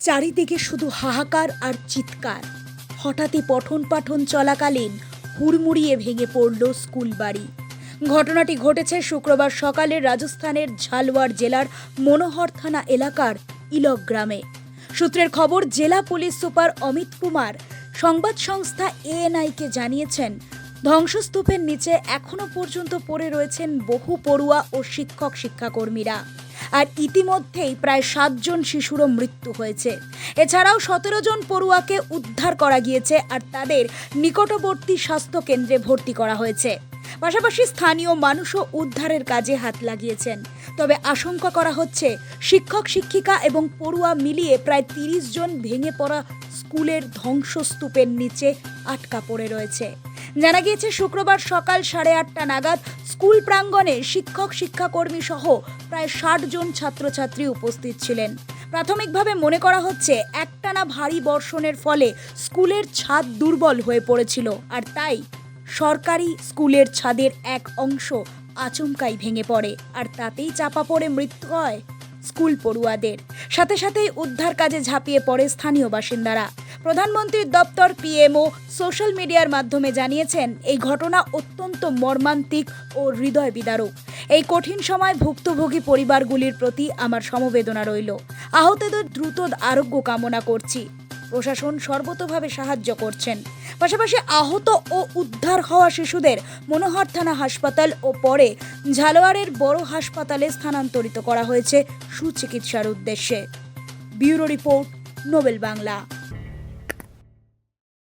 চারিদিকে শুধু হাহাকার আর চিৎকার। হঠাৎই পঠন পাঠন চলাকালীন হুড়মুড়িয়ে ভেঙে পড়ল স্কুল বাড়ি ঘটনাটি ঘটেছে শুক্রবার সকালে রাজস্থানের ঝালওয়ার জেলার মনোহর থানা এলাকার ইলক গ্রামে। সূত্রের খবর, জেলা পুলিশ সুপার অমিত কুমার সংবাদ সংস্থা এএনআইকে জানিয়েছেন, ধ্বংসস্তূপের নিচে এখনও পর্যন্ত পড়ে রয়েছেন বহু পড়ুয়া ও শিক্ষক শিক্ষাকর্মীরা আর ইতিমধ্যেই প্রায় সাতজন শিশুরও মৃত্যু হয়েছে। এছাড়াও সতেরো জন পড়ুয়াকে উদ্ধার করা গিয়েছে আর তাদের নিকটবর্তী স্বাস্থ্য কেন্দ্রে ভর্তি করা হয়েছে। পাশাপাশি স্থানীয় মানুষও উদ্ধারের কাজে হাত লাগিয়েছেন। তবে আশঙ্কা করা হচ্ছে শিক্ষক, শিক্ষিকা এবং পড়ুয়া মিলিয়ে প্রায় তিরিশ জন ভেঙে পড়া স্কুলের ধ্বংসস্তূপের নিচে আটকা পড়ে রয়েছে। জানা গিয়েছে, শুক্রবার সকাল সাড়ে আটটা নাগাদ স্কুল প্রাঙ্গণে শিক্ষক, শিক্ষাকর্মী সহ প্রায় ষাট জন ছাত্রছাত্রী উপস্থিত ছিলেন। প্রাথমিকভাবে মনে করা হচ্ছে, একটানা ভারী বর্ষণের ফলে স্কুলের ছাদ দুর্বল হয়ে পড়েছিল আর তাই সরকারি স্কুলের ছাদের এক অংশ আচমকাই ভেঙে পড়ে আর তাতেই চাপা পড়ে মৃত্যু হয় স্কুল পড়ুয়াদের। সাথে সাথেই উদ্ধার কাজে ঝাঁপিয়ে পড়ে স্থানীয় বাসিন্দারা। প্রধানমন্ত্রীর দপ্তর পিএমও সোশ্যাল মিডিয়ার মাধ্যমে জানিয়েছেন, এই ঘটনা অত্যন্ত মর্মান্তিক ও হৃদয় বিদারক। এই কঠিন সময় ভুক্তভোগী পরিবারগুলির প্রতি আমার সমবেদনা রইল। আহতদের দ্রুত আরোগ্য কামনা করছি। প্রশাসন সর্বতোভাবে সাহায্য করছেন। পাশাপাশি আহত ও উদ্ধার হওয়া শিশুদের মনোহর থানা হাসপাতাল ও পরে ঝালোয়ারের বড় হাসপাতালে স্থানান্তরিত করা হয়েছে সুচিকিৎসার উদ্দেশ্যে। Bureau report, Nobel Bangla.